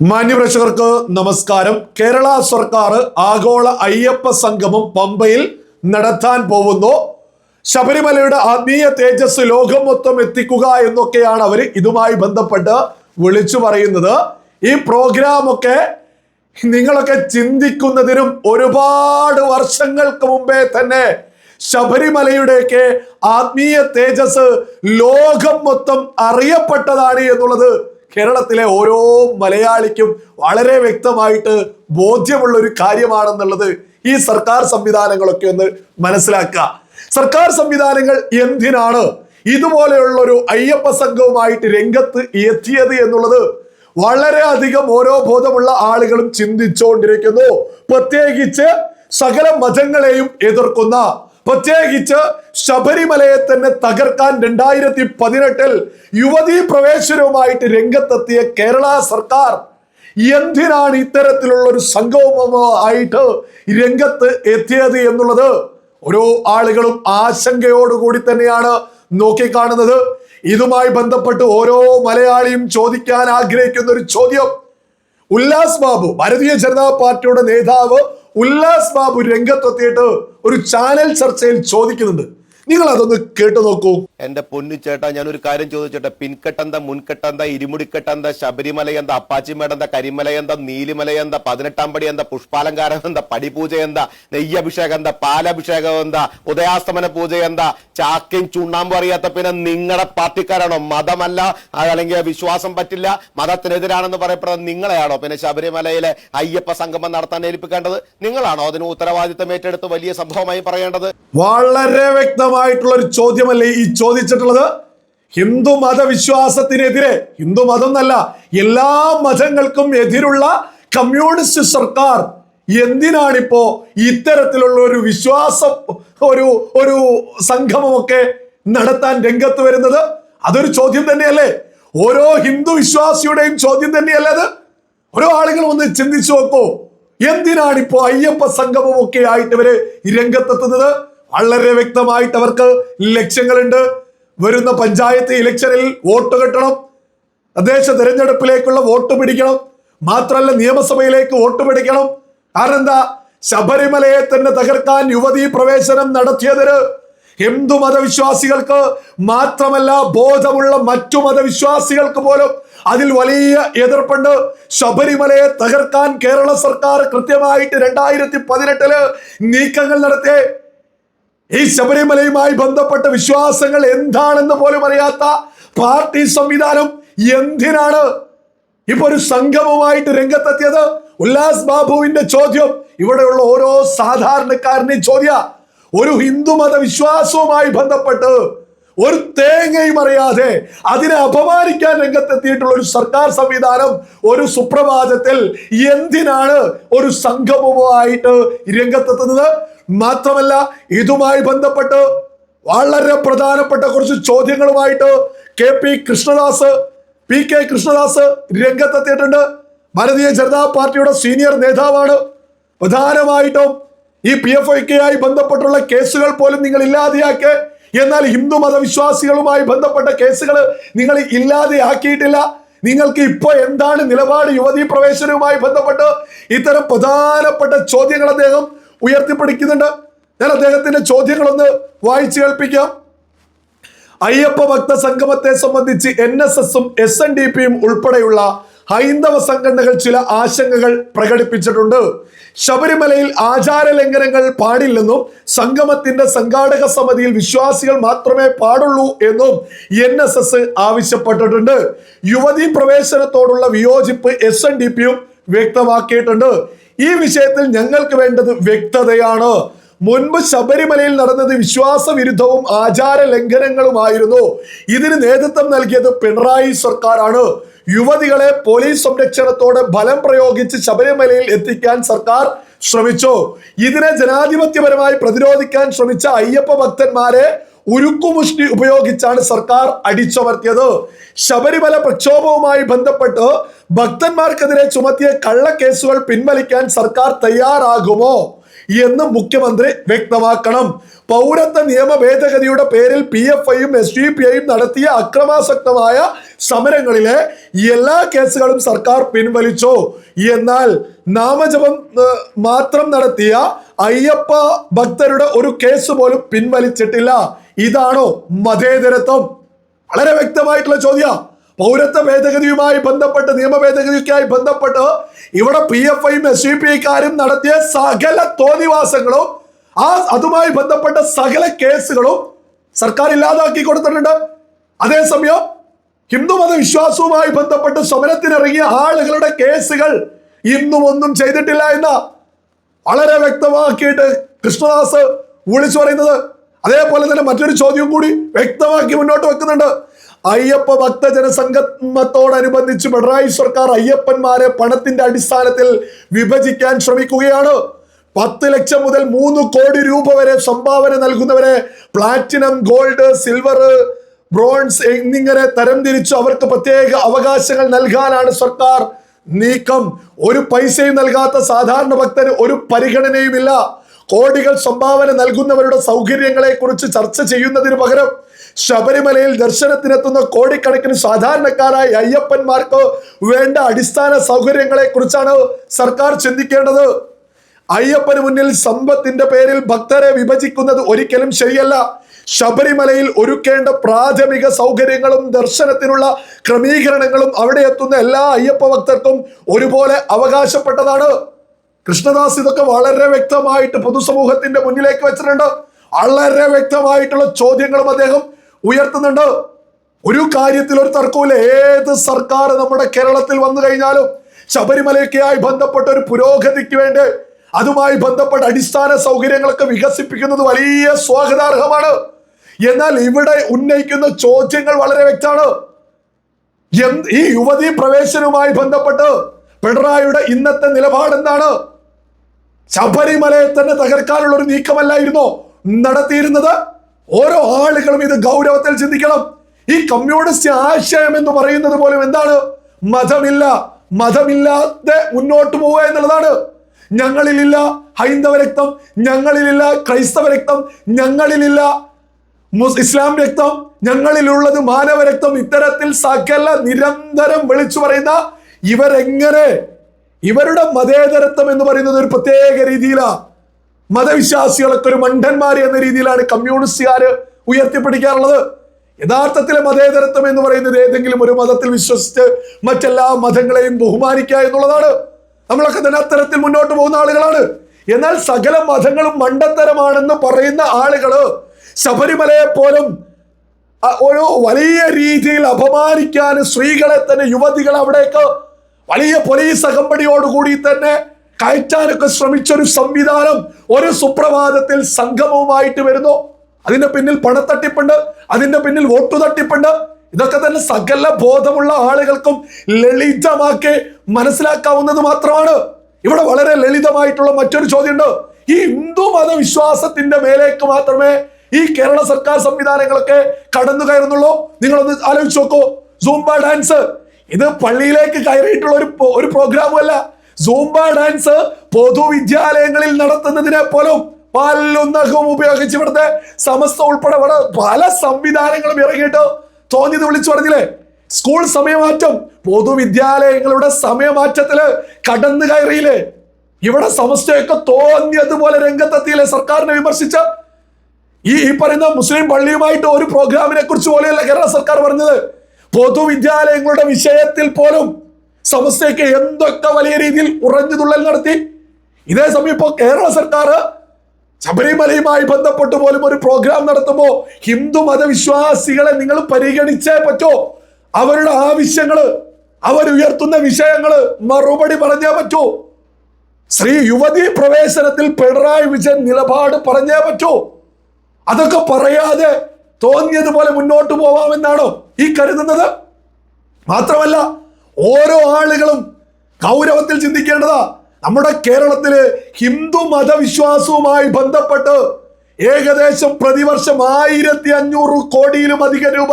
മാന്യപ്രേക്ഷകർക്ക് നമസ്കാരം. കേരള സർക്കാർ ആഗോള അയ്യപ്പ സംഗമം പമ്പയിൽ നടത്താൻ പോകുന്നു. ശബരിമലയുടെ ആത്മീയ തേജസ് ലോകം മൊത്തം എത്തിക്കുക എന്നൊക്കെയാണ് അവർ ഇതുമായി ബന്ധപ്പെട്ട് വിളിച്ചു പറയുന്നത്. ഈ പ്രോഗ്രാമൊക്കെ നിങ്ങളൊക്കെ ചിന്തിക്കുന്നതിനും ഒരുപാട് വർഷങ്ങൾക്ക് മുമ്പേ തന്നെ ശബരിമലയുടെയൊക്കെ ആത്മീയ തേജസ് ലോകം മൊത്തം അറിയപ്പെട്ടതാണ് എന്നുള്ളത് കേരളത്തിലെ ഓരോ മലയാളിക്കും വളരെ വ്യക്തമായിട്ട് ബോധ്യമുള്ള ഒരു കാര്യമാണെന്നുള്ളത് ഈ സർക്കാർ സംവിധാനങ്ങളൊക്കെ ഒന്ന് മനസ്സിലാക്കുക. സർക്കാർ സംവിധാനങ്ങൾ എന്തിനാണ് ഇതുപോലെയുള്ള ഒരു അയ്യപ്പ സംഘവുമായിട്ട് രംഗത്ത് എത്തിയത് എന്നുള്ളത് വളരെ അധികം ഓരോ ബോധമുള്ള ആളുകളും ചിന്തിച്ചുകൊണ്ടിരിക്കുന്നു. പ്രത്യേകിച്ച് സകല മതങ്ങളെയും എതിർക്കുന്ന പ്രത്യേകിച്ച് ശബരിമലയെ തന്നെ തകർക്കാൻ രണ്ടായിരത്തി പതിനെട്ടിൽ യുവതീ പ്രവേശനവുമായിട്ട് രംഗത്തെത്തിയ കേരള സർക്കാർ എന്തിനാണ് ഇത്തരത്തിലുള്ള ഒരു സംഗമമായിട്ട് രംഗത്ത് എത്തിയത് എന്നുള്ളത് ഓരോ ആളുകളും ആശങ്കയോടുകൂടി തന്നെയാണ് നോക്കിക്കാണുന്നത്. ഇതുമായി ബന്ധപ്പെട്ട് ഓരോ മലയാളിയും ചോദിക്കാൻ ആഗ്രഹിക്കുന്ന ഒരു ചോദ്യം. ഉല്ലാസ് ബാബു ഭാരതീയ ജനതാ പാർട്ടിയുടെ നേതാവ് ഉല്ലാസ് ബാബു രംഗത്തെത്തിയിട്ട് ഒരു ചാനൽ ചർച്ചയിൽ ചോദിക്കുന്നുണ്ട്. നിങ്ങൾ അതൊന്ന് കേട്ടു നോക്കൂ. എന്റെ പൊന്നു ചേട്ടാ ഒരു കാര്യം ചോദിച്ചോട്ടെ? പിൻകെട്ടെന്ത മുൻകെട്ടെന്ത ഇരുമുടിക്കെട്ടെന്ത ശബരിമല എന്താ അപ്പാച്ചിമേട എന്താ കരിമല എന്താ നീലിമല എന്താ പതിനെട്ടാം പടി എന്താ പുഷ്പാലങ്കാരം എന്താ പടിപൂജ എന്താ നെയ്യഭിഷേകം എന്താ പാലഭിഷേകം എന്താ ഉദയാസ്തമന പൂജ എന്താ ചാക്കയും ചുണ്ണാമ്പും അറിയാത്ത പിന്നെ നിങ്ങളുടെ പാർട്ടിക്കാരാണോ? മതമല്ല അല്ലെങ്കിൽ വിശ്വാസം പറ്റില്ല മതത്തിനെതിരാണെന്ന് പറയപ്പെടുന്നത് നിങ്ങളെയാണോ? പിന്നെ ശബരിമലയിലെ അയ്യപ്പ സംഗമം നടത്താൻ ഏൽപ്പിക്കേണ്ടത് നിങ്ങളാണോ? അതിന് ഉത്തരവാദിത്തം ഏറ്റെടുത്ത് വലിയ സംഭവമായി പറയേണ്ടത്? വളരെ വ്യക്തമായിട്ടുള്ള ഒരു ചോദ്യമല്ലേ ഈ ചോദിച്ചിട്ടുള്ളത്? ഹിന്ദു മതവിശ്വാസത്തിനെതിരെ ഹിന്ദു മതം എന്നല്ല എല്ലാ മതങ്ങൾക്കും എതിരുള്ള കമ്മ്യൂണിസ്റ്റ് സർക്കാർ എന്തിനാണിപ്പോ ഇത്തരത്തിലുള്ള ഒരു വിശ്വാസം ഒരു ഒരു സംഗമമൊക്കെ നടത്താൻ രംഗത്ത് വരുന്നത്? അതൊരു ചോദ്യം തന്നെയല്ലേ? ഓരോ ഹിന്ദു വിശ്വാസിയുടെയും ചോദ്യം തന്നെയല്ലേ അത്? ഓരോ ആളുകൾ ഒന്ന് ചിന്തിച്ചു നോക്കൂ. എന്തിനാണിപ്പോ അയ്യപ്പ സംഗമമൊക്കെ ആയിട്ട് ഇവർ രംഗത്തെത്തുന്നത്? വളരെ വ്യക്തമായിട്ട് അവർക്ക് ലക്ഷ്യങ്ങളുണ്ട്. വരുന്ന പഞ്ചായത്ത് ഇലക്ഷനിൽ വോട്ട് കിട്ടണം. തദ്ദേശ തെരഞ്ഞെടുപ്പിലേക്കുള്ള വോട്ട് പിടിക്കണം. മാത്രമല്ല നിയമസഭയിലേക്ക് വോട്ട് പിടിക്കണം. കാരണം എന്താ? ശബരിമലയെ തന്നെ തകർക്കാൻ യുവതീ പ്രവേശനം നടത്തിയതിന് ഹിന്ദു മതവിശ്വാസികൾക്ക് മാത്രമല്ല ബോധമുള്ള മറ്റു മതവിശ്വാസികൾക്ക് പോലും അതിൽ വലിയ എതിർപ്പുണ്ട്. ശബരിമലയെ തകർക്കാൻ കേരള സർക്കാർ കൃത്യമായിട്ട് രണ്ടായിരത്തി പതിനെട്ടിൽ നീക്കങ്ങൾ നടത്തിയേ. ഈ ശബരിമലയുമായി ബന്ധപ്പെട്ട വിശ്വാസങ്ങൾ എന്താണെന്ന് പോലും അറിയാത്ത പാർട്ടി സംവിധാനം എന്തിനാണ് ഇപ്പൊ ഒരു സംഗമമായിട്ട് രംഗത്തെത്തിയത്? ഉല്ലാസ് ബാബുവിന്റെ ചോദ്യം. ഇവിടെയുള്ള ഓരോ സാധാരണക്കാരനെയും ചോദ്യ. ഒരു ഹിന്ദു മത വിശ്വാസവുമായി ബന്ധപ്പെട്ട് ഒരു തേങ്ങയും അറിയാതെ അതിനെ അപമാനിക്കാൻ രംഗത്തെത്തിയിട്ടുള്ള ഒരു സർക്കാർ സംവിധാനം ഒരു സുപ്രഭാതത്തിൽ എന്തിനാണ് ഒരു സംഗമവുമായിട്ട് രംഗത്തെത്തുന്നത്? മാത്രമല്ല ഇതുമായി ബന്ധപ്പെട്ട് വളരെ പ്രധാനപ്പെട്ട കുറച്ച് ചോദ്യങ്ങളുമായിട്ട് K P Krishnadas P K Krishnadas രംഗത്തെത്തിയിട്ടുണ്ട്. ഭാരതീയ ജനതാ പാർട്ടിയുടെ സീനിയർ നേതാവാണ്. പ്രധാനമായിട്ടും ഈ പി എഫ് ഐക്കെയായി ബന്ധപ്പെട്ടുള്ള കേസുകൾ പോലും നിങ്ങൾ ഇല്ലാതെയാക്കി. എന്നാൽ ഹിന്ദു മതവിശ്വാസികളുമായി ബന്ധപ്പെട്ട കേസുകൾ നിങ്ങൾ ഇല്ലാതെയാക്കിയിട്ടില്ല. നിങ്ങൾക്ക് ഇപ്പോൾ എന്താണ് നിലപാട് യുവതീ പ്രവേശനവുമായി ബന്ധപ്പെട്ട്? ഇത്തരം പ്രധാനപ്പെട്ട ചോദ്യങ്ങൾ അദ്ദേഹം ഉയർത്തിപ്പിടിക്കുന്നുണ്ട്. ഞാൻ അദ്ദേഹത്തിന്റെ ചോദ്യങ്ങളൊന്ന് വായിച്ചു കേൾപ്പിക്കാം. അയ്യപ്പ ഭക്ത സംഗമത്തെ സംബന്ധിച്ച് എൻ എസ് എസും എസ് എൻ ഡി പിയും ഉൾപ്പെടെയുള്ള ഹൈന്ദവ സംഘടനകൾ ചില ആശങ്കകൾ പ്രകടിപ്പിച്ചിട്ടുണ്ട്. ശബരിമലയിൽ ആചാര ലംഘനങ്ങൾ പാടില്ലെന്നും സംഗമത്തിന്റെ സംഘാടക സമിതിയിൽ വിശ്വാസികൾ മാത്രമേ പാടുള്ളൂ എന്നും എൻ എസ് എസ് ആവശ്യപ്പെട്ടിട്ടുണ്ട്. യുവതി പ്രവേശനത്തോടുള്ള വിയോജിപ്പ് എസ് എൻ ഡി പിയും വ്യക്തമാക്കിയിട്ടുണ്ട്. ഈ വിഷയത്തിൽ ഞങ്ങൾക്ക് വേണ്ടത് വ്യക്തതയാണ്. മുൻപ് ശബരിമലയിൽ നടന്നത് വിശ്വാസവിരുദ്ധവും ആചാര ലംഘനങ്ങളുമായിരുന്നു ഇതിന് നേതൃത്വം നൽകിയത് പിണറായി സർക്കാരാണ്. യുവതികളെ പോലീസ് സംരക്ഷണത്തോടെ ബലം പ്രയോഗിച്ച് ശബരിമലയിൽ എത്തിക്കാൻ സർക്കാർ ശ്രമിച്ചു. ഇതിനെ ജനാധിപത്യപരമായി പ്രതിരോധിക്കാൻ ശ്രമിച്ച അയ്യപ്പ ഭക്തന്മാരെ ഉരുക്കുമുഷ്ടി ഉപയോഗിച്ചാണ് സർക്കാർ അടിച്ചമർത്തിയത്. ശബരിമല പ്രക്ഷോഭവുമായി ബന്ധപ്പെട്ട് ഭക്തന്മാർക്കെതിരെ ചുമത്തിയ കള്ളക്കേസുകൾ പിൻവലിക്കാൻ സർക്കാർ തയ്യാറാകുമോ എന്ന് മുഖ്യമന്ത്രി വ്യക്തമാക്കണം. പൗരത്വ നിയമ ഭേദഗതിയുടെ പേരിൽ പി എഫ് ഐയും എസ് ഡി പി ഐയും നടത്തിയ അക്രമാസക്തമായ സമരങ്ങളിലെ എല്ലാ കേസുകളും സർക്കാർ പിൻവലിച്ചു. എന്നാൽ നാമജപം മാത്രം നടത്തിയ അയ്യപ്പ ഭക്തരുടെ ഒരു കേസ് പോലും പിൻവലിച്ചിട്ടില്ല. ഇതാണോ മതേതരത്വം? വളരെ വ്യക്തമായിട്ടുള്ള ചോദ്യ. പൗരത്വ ഭേദഗതിയുമായി ബന്ധപ്പെട്ട് നിയമ ഭേദഗതിയൊക്കെയായി ബന്ധപ്പെട്ട് ഇവിടെ പി എഫ് ഐയും എസ് യു പി ഐക്കാരും നടത്തിയ സകല തോന്നിവാസങ്ങളും ആ അതുമായി ബന്ധപ്പെട്ട സകല കേസുകളും സർക്കാർ ഇല്ലാതാക്കി കൊടുത്തിട്ടുണ്ട്. അതേസമയം ഹിന്ദുമത വിശ്വാസവുമായി ബന്ധപ്പെട്ട് സമരത്തിനിറങ്ങിയ ആളുകളുടെ കേസുകൾ ഇന്നും ഒന്നും ചെയ്തിട്ടില്ല എന്ന വളരെ വ്യക്തമാക്കിയിട്ട് കൃഷ്ണദാസ് വിളിച്ചു പറയുന്നത്. അതേപോലെ തന്നെ മറ്റൊരു ചോദ്യം കൂടി വ്യക്തമാക്കി മുന്നോട്ട് വെക്കുന്നുണ്ട്. അയ്യപ്പ ഭക്ത ജനസംഗമത്തോടനുബന്ധിച്ച് പിണറായി സർക്കാർ അയ്യപ്പന്മാരെ പണത്തിന്റെ അടിസ്ഥാനത്തിൽ വിഭജിക്കാൻ ശ്രമിക്കുകയാണ്. പത്ത് ലക്ഷം മുതൽ മൂന്ന് കോടി രൂപ വരെ സംഭാവന നൽകുന്നവരെ പ്ലാറ്റിനം ഗോൾഡ് സിൽവർ ബ്രോൺസ് എന്നിങ്ങനെ തരംതിരിച്ചു അവർക്ക് പ്രത്യേക അവകാശങ്ങൾ നൽകാനാണ് സർക്കാർ നീക്കം. ഒരു പൈസയും നൽകാത്ത സാധാരണ ഭക്തന് ഒരു പരിഗണനയുമില്ല. കോടികൾ സംഭാവന നൽകുന്നവരുടെ സൗകര്യങ്ങളെ കുറിച്ച് ചർച്ച ചെയ്യുന്നതിന് പകരം ശബരിമലയിൽ ദർശനത്തിനെത്തുന്ന കോടിക്കണക്കിന് സാധാരണക്കാരായ അയ്യപ്പന്മാർക്ക് വേണ്ട അടിസ്ഥാന സൗകര്യങ്ങളെ കുറിച്ചാണ് സർക്കാർ ചിന്തിക്കേണ്ടത്. അയ്യപ്പന് മുന്നിൽ സമ്പത്തിന്റെ പേരിൽ ഭക്തരെ വിഭജിക്കുന്നത് ഒരിക്കലും ശരിയല്ല. ശബരിമലയിൽ ഒരുക്കേണ്ട പ്രാഥമിക സൗകര്യങ്ങളും ദർശനത്തിനുള്ള ക്രമീകരണങ്ങളും അവിടെ എത്തുന്ന എല്ലാ അയ്യപ്പ ഭക്തർക്കും ഒരുപോലെ അവകാശപ്പെട്ടതാണ്. കൃഷ്ണദാസ് ഇതൊക്കെ വളരെ വ്യക്തമായിട്ട് പൊതുസമൂഹത്തിന്റെ മുന്നിലേക്ക് വെച്ചിട്ടുണ്ട്. വളരെ വ്യക്തമായിട്ടുള്ള ചോദ്യങ്ങളും അദ്ദേഹം ഉയർത്തുന്നുണ്ട്. ഒരു കാര്യത്തിൽ ഒരു തർക്കവും ഏത് സർക്കാർ നമ്മുടെ കേരളത്തിൽ വന്നു കഴിഞ്ഞാലും ശബരിമലയൊക്കെയായി ബന്ധപ്പെട്ട ഒരു പുരോഗതിക്ക് വേണ്ടി അതുമായി ബന്ധപ്പെട്ട അടിസ്ഥാന സൗകര്യങ്ങളൊക്കെ വികസിപ്പിക്കുന്നത് വലിയ സ്വാഗതാർഹമാണ്. എന്നാൽ ഇവിടെ ഉന്നയിക്കുന്ന ചോദ്യങ്ങൾ വളരെ വ്യക്തമാണ്. ഈ യുവതി പ്രവേശനവുമായി ബന്ധപ്പെട്ട് പിണറായിയുടെ ഇന്നത്തെ നിലപാട് എന്താണ് ശബരിമലയെ തന്നെ തകർക്കാനുള്ള ഒരു നീക്കമല്ലായിരുന്നോ? നടത്തിയിരുന്നത്? ഓരോ ആളുകളും ഇത് ഗൗരവത്തിൽ ചിന്തിക്കണം. ഈ കമ്മ്യൂണിസ്റ്റ് ആശയം എന്ന് പറയുന്നത് പോലും എന്താണ്? മതമില്ല. മതമില്ലാതെ മുന്നോട്ട് പോവുക എന്നുള്ളതാണ്. ഞങ്ങളിലില്ല ഹൈന്ദവ രക്തം. ഞങ്ങളിലില്ല ക്രൈസ്തവ രക്തം. ഞങ്ങളിലില്ല ഇസ്ലാം രക്തം. ഞങ്ങളിലുള്ളത് മാനവ രക്തം. ഇത്തരത്തിൽ സകല നിരന്തരം വിളിച്ചു പറയുന്ന ഇവരെങ്ങനെ ഇവരുടെ മതേതരത്വം എന്ന് പറയുന്നത് ഒരു പ്രത്യേക രീതിയിലാണ് മതവിശ്വാസികളൊക്കെ ഒരു മണ്ടന്മാർ എന്ന രീതിയിലാണ് കമ്മ്യൂണിസ്റ്റുകാര് ഉയർത്തിപ്പിടിക്കാറുള്ളത്. യഥാർത്ഥത്തിലെ മതേതരത്വം എന്ന് പറയുന്നത് ഏതെങ്കിലും ഒരു മതത്തിൽ വിശ്വസിച്ച് മറ്റെല്ലാ മതങ്ങളെയും ബഹുമാനിക്കുക എന്നുള്ളതാണ്. നമ്മളൊക്കെ തന്നെ അത്തരത്തിൽ മുന്നോട്ട് പോകുന്ന ആളുകളാണ്. എന്നാൽ സകല മതങ്ങളും മണ്ടത്തരമാണെന്ന് പറയുന്ന ആളുകൾ ശബരിമലയെ പോലും ഒരു വലിയ രീതിയിൽ അപമാനിക്കാൻ സ്ത്രീകളെ തന്നെ യുവതികൾ അവിടേക്ക് വലിയ പോലീസ് അകമ്പടിയോടുകൂടി തന്നെ കയറ്റാനൊക്കെ ശ്രമിച്ച ഒരു സംവിധാനം ഒരു സുപ്രഭാതത്തിൽ സംഗമവുമായിട്ട് വരുന്നു. അതിന്റെ പിന്നിൽ പണത്തട്ടിപ്പുണ്ട് അതിന്റെ പിന്നിൽ വോട്ടു തട്ടിപ്പുണ്ട്. ഇതൊക്കെ തന്നെ സകല ബോധമുള്ള ആളുകൾക്കും ലളിതമാക്കി മനസ്സിലാക്കാവുന്നത് മാത്രമാണ്. ഇവിടെ വളരെ ലളിതമായിട്ടുള്ള മറ്റൊരു ചോദ്യമുണ്ട്. ഈ ഹിന്ദു മതവിശ്വാസത്തിന്റെ മേലേക്ക് മാത്രമേ ഈ കേരള സർക്കാർ സംവിധാനങ്ങളൊക്കെ കടന്നു കയറുന്നുള്ളൂ നിങ്ങളൊന്ന് ആലോചിച്ച് നോക്കൂ. സൂംബ ഡാൻസ് ഇത് പള്ളിയിലേക്ക് കയറിയിട്ടുള്ള ഒരു ഒരു പ്രോഗ്രാമും അല്ല സൂംബ ഡാൻസ് പൊതുവിദ്യാലയങ്ങളിൽ നടത്തുന്നതിനെ പോലും പല്ലും ഉപയോഗിച്ച് ഇവിടുത്തെ സമസ്ത ഉൾപ്പെടെ ഇവിടെ പല സംവിധാനങ്ങളും ഇറങ്ങിയിട്ട് തോന്നിയത് വിളിച്ചു പറഞ്ഞില്ലേ? സ്കൂൾ സമയമാറ്റം പൊതുവിദ്യാലയങ്ങളുടെ സമയമാറ്റത്തിൽ കടന്നു കയറിയില്ലേ? ഇവിടെ സമസ്തയൊക്കെ തോന്നിയതുപോലെ രംഗത്തെത്തിയില്ലേ? സർക്കാരിനെ വിമർശിച്ച് ഈ ഈ പറയുന്ന മുസ്ലിം പള്ളിയുമായിട്ട് ഒരു പ്രോഗ്രാമിനെ കുറിച്ച് പോലെയല്ല കേരള സർക്കാർ പറഞ്ഞത്. പൊതുവിദ്യാലയങ്ങളുടെ വിഷയത്തിൽ പോലും സമസ്തയ്ക്ക് എന്തൊക്കെ വലിയ രീതിയിൽ ഉറഞ്ഞു തുള്ളൽ നടത്തി. ഇതേ സമയം ഇപ്പോൾ കേരള സർക്കാർ ശബരിമലയുമായി ബന്ധപ്പെട്ട് പോലും ഒരു പ്രോഗ്രാം നടത്തുമ്പോൾ ഹിന്ദു മതവിശ്വാസികളെ നിങ്ങൾ പരിഗണിച്ചേ പറ്റോ? അവരുടെ ആവശ്യങ്ങൾ അവരുയർത്തുന്ന വിഷയങ്ങൾ മറുപടി പറഞ്ഞേ പറ്റൂ. ശ്രീ യുവതി പ്രവേശനത്തിൽ പിണറായി വിജയൻ നിലപാട് പറഞ്ഞേ പറ്റൂ. അതൊക്കെ പറയാതെ തോന്നിയതുപോലെ മുന്നോട്ട് പോവാമെന്നാണോ? ഈ കരുതുന്നത് മാത്രമല്ല ഓരോ ആളുകളും ഗൗരവത്തിൽ ചിന്തിക്കേണ്ടതാ. നമ്മുടെ കേരളത്തിൽ ഹിന്ദു മതവിശ്വാസവുമായി ബന്ധപ്പെട്ട് ഏകദേശം പ്രതിവർഷം ആയിരത്തി അഞ്ഞൂറ് കോടിയിലും അധികം രൂപ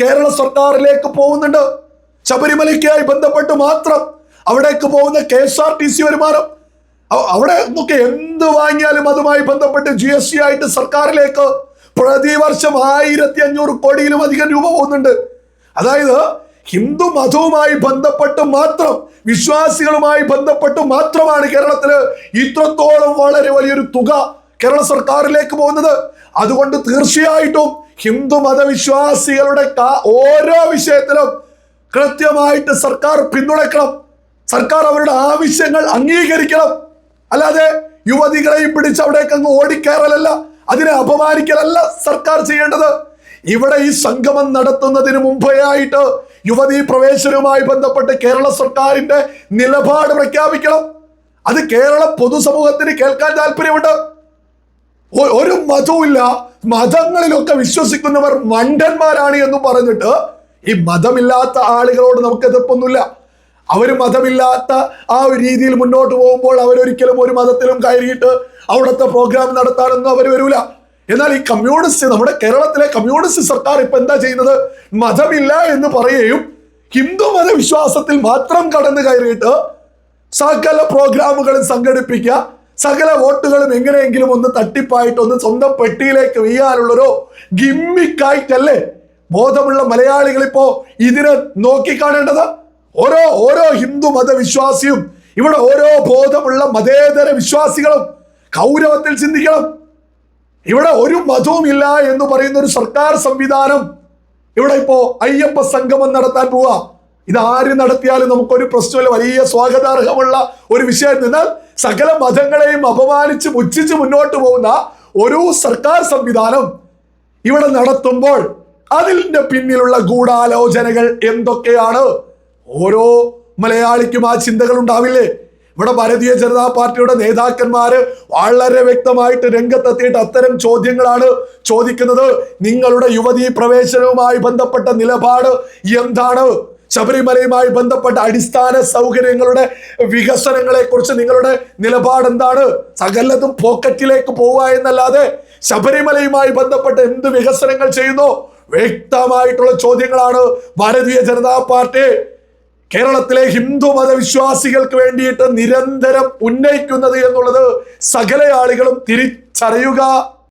കേരള സർക്കാരിലേക്ക് പോകുന്നുണ്ട്. ശബരിമലയ്ക്കായി ബന്ധപ്പെട്ട് മാത്രം അവിടേക്ക് പോകുന്ന K S R T C വരുമാനം. അവിടെ നോക്കി എന്ത് വാങ്ങിയാലും അതുമായി ബന്ധപ്പെട്ട് ജി എസ് ടി ആയിട്ട് സർക്കാരിലേക്ക് പ്രതിവർഷം ആയിരത്തി അഞ്ഞൂറ് കോടിയിലും അധികം രൂപ പോകുന്നുണ്ട്. അതായത് ഹിന്ദു മതവുമായി ബന്ധപ്പെട്ട് മാത്രം വിശ്വാസികളുമായി ബന്ധപ്പെട്ട് മാത്രമാണ് കേരളത്തിൽ ഇത്രത്തോളം വളരെ വലിയൊരു തുക കേരള സർക്കാരിലേക്ക് പോകുന്നത്. അതുകൊണ്ട് തീർച്ചയായിട്ടും ഹിന്ദു മതവിശ്വാസികളുടെ ഓരോ വിഷയത്തിലും കൃത്യമായിട്ട് സർക്കാർ പിന്തുണയ്ക്കണം. സർക്കാർ അവരുടെ ആവശ്യങ്ങൾ അംഗീകരിക്കണം. അല്ലാതെ യുവതികളെയും പിടിച്ച് അവിടേക്ക് അങ്ങ് ഓടിക്കയറലല്ല. അതിനെ അപമാനിക്കലല്ല സർക്കാർ ചെയ്യേണ്ടത്. ഇവിടെ ഈ സംഗമം നടത്തുന്നതിന് മുമ്പേ ആയിട്ട് യുവതീ പ്രവേശനവുമായി ബന്ധപ്പെട്ട് കേരള സർക്കാരിന്റെ നിലപാട് പ്രഖ്യാപിക്കണം. അത് കേരള പൊതുസമൂഹത്തിന് കേൾക്കാൻ താല്പര്യമുണ്ട്. ഒരു മതവുമില്ല. മതങ്ങളിലൊക്കെ വിശ്വസിക്കുന്നവർ മണ്ടന്മാരാണ് എന്ന് പറഞ്ഞിട്ട് ഈ മതമില്ലാത്ത ആളുകളോട് നമുക്ക് എതിർപ്പൊന്നുമില്ല. അവർ മതമില്ലാത്ത ആ ഒരു രീതിയിൽ മുന്നോട്ട് പോകുമ്പോൾ അവരൊരിക്കലും ഒരു മതത്തിലും കയറിയിട്ട് അവിടുത്തെ പ്രോഗ്രാം നടത്താനൊന്നും അവർ വരൂല. എന്നാൽ ഈ കമ്മ്യൂണിസ്റ്റ് നമ്മുടെ കേരളത്തിലെ കമ്മ്യൂണിസ്റ്റ് സർക്കാർ ഇപ്പൊ എന്താ ചെയ്യുന്നത്? മതമില്ല എന്ന് പറയുകയും ഹിന്ദു മതവിശ്വാസത്തിൽ മാത്രം കടന്നു കയറിയിട്ട് സകല പ്രോഗ്രാമുകളും സംഘടിപ്പിക്കുക സകല വോട്ടുകളും എങ്ങനെയെങ്കിലും ഒന്ന് തട്ടിപ്പായിട്ട് ഒന്ന് സ്വന്തം പെട്ടിയിലേക്ക് വീയാനുള്ളൊരു ഗിമ്മിക്കായിട്ടല്ലേ ബോധമുള്ള മലയാളികൾ ഇപ്പോ ഇതിനെ നോക്കിക്കാണേണ്ടത്? ഓരോ ഓരോ ഹിന്ദു മതവിശ്വാസിയും ഇവിടെ ഓരോ ബോധമുള്ള മതേതര വിശ്വാസികളും ഗൗരവത്തിൽ ചിന്തിക്കണം. ഇവിടെ ഒരു മതവും ഇല്ല എന്ന് പറയുന്ന ഒരു സർക്കാർ സംവിധാനം ഇവിടെ ഇപ്പോ അയ്യപ്പ സംഗമം നടത്താൻ പോവാ. ഇത് ആര് നടത്തിയാലും നമുക്കൊരു പ്രശ്നമില്ല. വലിയ സ്വാഗതാർഹമുള്ള ഒരു വിഷയം. എന്നാൽ സകല മതങ്ങളെയും അപമാനിച്ച് പുച്ഛിച്ച് മുന്നോട്ട് പോകുന്ന ഒരു സർക്കാർ സംവിധാനം ഇവിടെ നടത്തുമ്പോൾ അതിന്റെ പിന്നിലുള്ള ഗൂഢാലോചനകൾ എന്തൊക്കെയാണ്? ഓരോ മലയാളിക്കും ആ ചിന്തകൾ ഉണ്ടാവില്ലേ? ഇവിടെ ഭാരതീയ ജനതാ പാർട്ടിയുടെ നേതാക്കന്മാര് വളരെ വ്യക്തമായിട്ട് രംഗത്തെത്തിയിട്ട് അത്തരം ചോദ്യങ്ങളാണ് ചോദിക്കുന്നത്. നിങ്ങളുടെ യുവതീ പ്രവേശനവുമായി ബന്ധപ്പെട്ട നിലപാട് എന്താണ്? ശബരിമലയുമായി ബന്ധപ്പെട്ട അടിസ്ഥാന സൗകര്യങ്ങളുടെ വികസനങ്ങളെ കുറിച്ച് നിങ്ങളുടെ നിലപാട് എന്താണ്? സകലതും പോക്കറ്റിലേക്ക് പോവുക എന്നല്ലാതെ ശബരിമലയുമായി ബന്ധപ്പെട്ട് എന്ത് വികസനങ്ങൾ ചെയ്യുന്നു? വ്യക്തമായിട്ടുള്ള ചോദ്യങ്ങളാണ് ഭാരതീയ ജനതാ പാർട്ടി കേരളത്തിലെ ഹിന്ദു മതവിശ്വാസികൾക്ക് വേണ്ടിയിട്ട് നിരന്തരം ഉന്നയിക്കുന്നത് എന്നുള്ളത് സകല ആളുകളും തിരിച്ചറിയുക